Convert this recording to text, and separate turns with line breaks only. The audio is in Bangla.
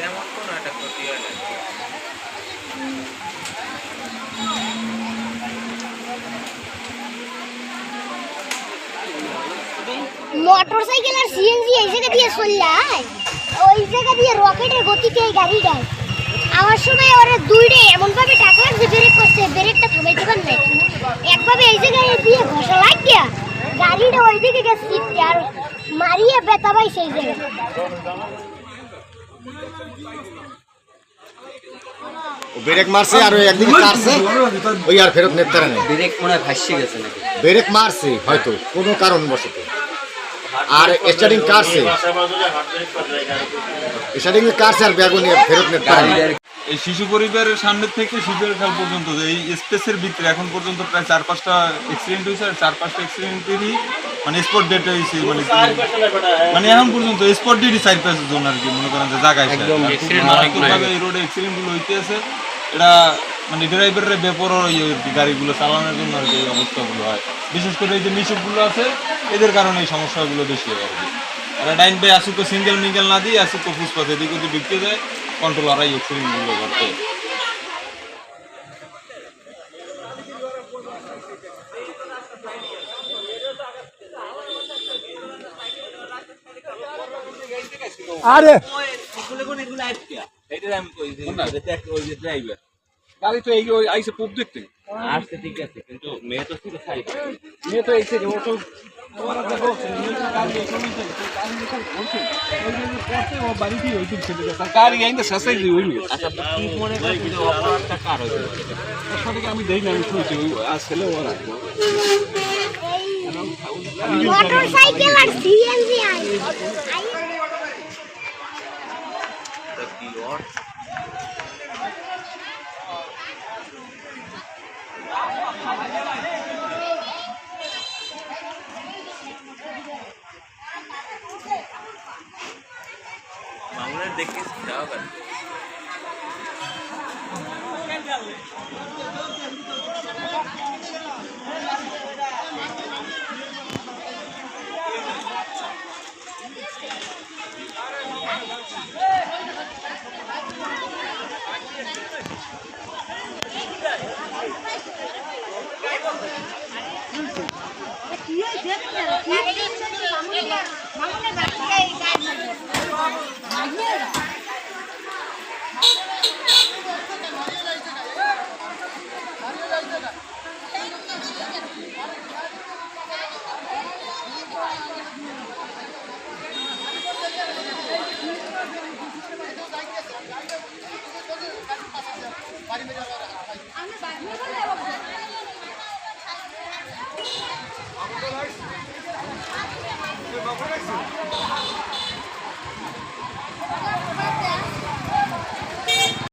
তেমন কোনো একটা ক্ষতি হয় না। মোটর সাইকেল আর সিএনজি এই জায়গা দিয়ে চললায় ওই জায়গা দিয়ে রকেটের গতিতে এই গাড়িটায় আমার সময় ওরা দুইটাই এমনভাবে টাকা লাগছে ব্রেক করছে, ব্রেকটা থামাইতে পার নাই একভাবে এই জায়গায় দিয়ে ঘষা লাগ গিয়া গাড়িটা ওই দিকে গেছে আর মারিয়ে বেতাবাই পাইছে এই জায়গায়।
ব্রেক মারছে আর ওই একদিকে কারছে ওই আর ফেরত নিতে পারে না
ব্রেক মনে হয় গেছে নাকি?
ব্রেক মারছে হয়তো কোনো কারণ বশত আর স্টার্টিং কারছে স্টার্টিং কারছে আর ব্যাগও নিয়ে ফেরত নিতে পারে
এই শিশু পরিবারের সামনে থেকে শিশুর খেল পর্যন্ত যে এই স্পেসের ভিতরে এখন পর্যন্ত প্রায় চার পাঁচটা অ্যাক্সিডেন্ট হয়েছে আর চার পাঁচটা অ্যাক্সিডেন্টেরই মানে স্পট ডেট হয়েছে মানে মানে এখন পর্যন্ত স্পট ডেটই চার পাঁচের জন্য আর কি মনে করেন যে জায়গায় মারাত্মকভাবে এই রোডে অ্যাক্সিডেন্টগুলো হইতে আছে এটা মানে ড্রাইভারের বেপর আর কি গাড়িগুলো চালানোর জন্য আর কি এই অবস্থাগুলো হয়। বিশেষ করে এই যে মিশুকগুলো আছে এদের কারণে এই সমস্যাগুলো বেশি হয় আর কি। আর ডাইন বাই আসুক সিঙ্গেল মিঙ্গেল না দিয়ে আসুক ফুসপাতে এদিক ওদিক ঢুকতে যায়। কন্ট্রোল হারাই অ্যাক্সিডেন্টগুলো করতে
আরে!
গাড়ি তো এই আইসে পুব দেখতে।
আসতে ঠিক আছে কিন্তু মেয়ে তো ছিল সাইড।
নিয়ে তো এসে ও তো
আচ্ছা মনে
আমি দেখি আমি শুনছি ওই আজ ওরা
মোটর আর সিএনজি আই।
মামুনের দেখে যাওয়া পারে
மண்ணு ありがとうございます。